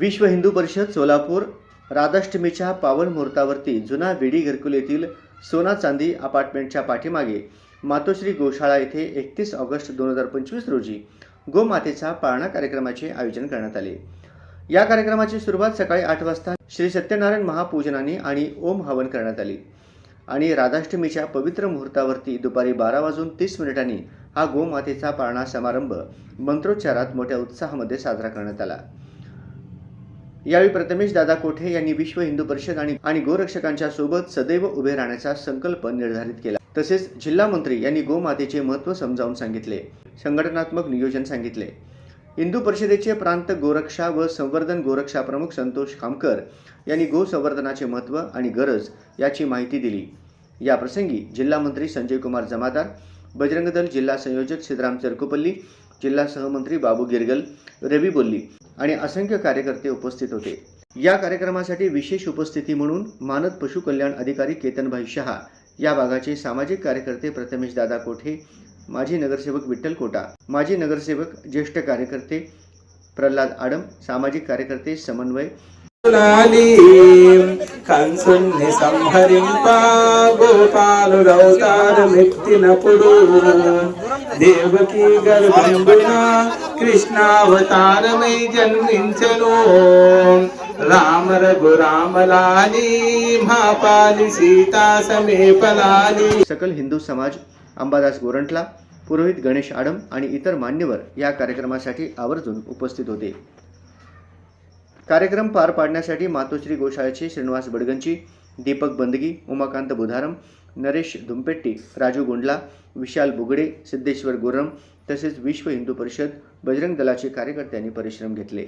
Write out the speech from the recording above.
विश्व हिंदू परिषद सोलापूर राधाष्टमीच्या पावन मुहूर्तावरती जुना विडी घरकुल येथील सोना चांदी अपार्टमेंटच्या पाठीमागे मातोश्री गोशाळा येथे एकतीस ऑगस्ट दोन हजार पंचवीस रोजी गोमातेचा पाळणा कार्यक्रमाचे आयोजन करण्यात आले. या कार्यक्रमाची सुरुवात सकाळी आठ वाजता श्री सत्यनारायण महापूजनाने आणि ओम हवन करण्यात आली आणि राधाष्टमीच्या पवित्र मुहूर्तावरती दुपारी बारा वाजून तीस मिनिटांनी हा गोमातेचा पाळणा समारंभ मंत्रोच्चारात मोठ्या उत्साहामध्ये साजरा करण्यात आला. यावेळी प्रथमेश दादा कोठे यांनी विश्व हिंदू परिषद आणि आणि गोरक्षकांच्या सोबत सदैव उभे राहण्याचा संकल्प निर्धारित केला. तसेच जिल्हा मंत्री यांनी गोमातेचे महत्त्व समजावून सांगितले. संघटनात्मक नियोजन सांगितले. हिंदू परिषदेचे प्रांत गोरक्षा व संवर्धन गोरक्षा प्रमुख संतोष खामकर यांनी गोसंवर्धनाचे महत्त्व आणि गरज याची माहिती दिली. या प्रसंगी जिल्हा मंत्री संजय कुमार जमादार बजरंग दल जिल्हा संयोजक सिद्धराम चरकुपल्ली जिल्हा सहमंत्री बाबू गिरगल रवी बोल्ली आणि असंख्य कार्यकर्ते उपस्थित होते. या कार्यक्रमासाठी विशेष उपस्थिती म्हणून मानद पशु कल्याण अधिकारी केतनभाई शहा या भागाचे सामाजिक कार्यकर्ते प्रथमेश दादा कोठे माजी नगरसेवक विठ्ठल कोटा माजी नगरसेवक ज्येष्ठ कार्यकर्ते प्रल्हाद आडम सामाजिक कार्यकर्ते समन्वय లాలీం కంసుని సంహరింప గోపాలుడవుతారు మెత్తినప్పుడు దేవకి గర్భంబున కృష్ణావతారమై జన్మించను రామ రఘురామలాలి మహాపాలి సీతా సమేపలాలి सकल हिंदू समाज अंबादास गोरंटला पुरोहित गणेश आडम आणि इतर मान्यवर या कार्यक्रमासाठी आवर्जून उपस्थित होते कार्यक्रम पार पाडण्यासाठी मातोश्री गोशाळेचे श्रीनिवास बडगंची दीपक बंदगी उमाकांत बुधारम नरेश धुमपेट्टी राजू गोंडला विशाल बुगडे सिद्धेश्वर गोरम तसेच विश्व हिंदू परिषद बजरंग दलाचे कार्यकर्त्यांनी परिश्रम घेतले.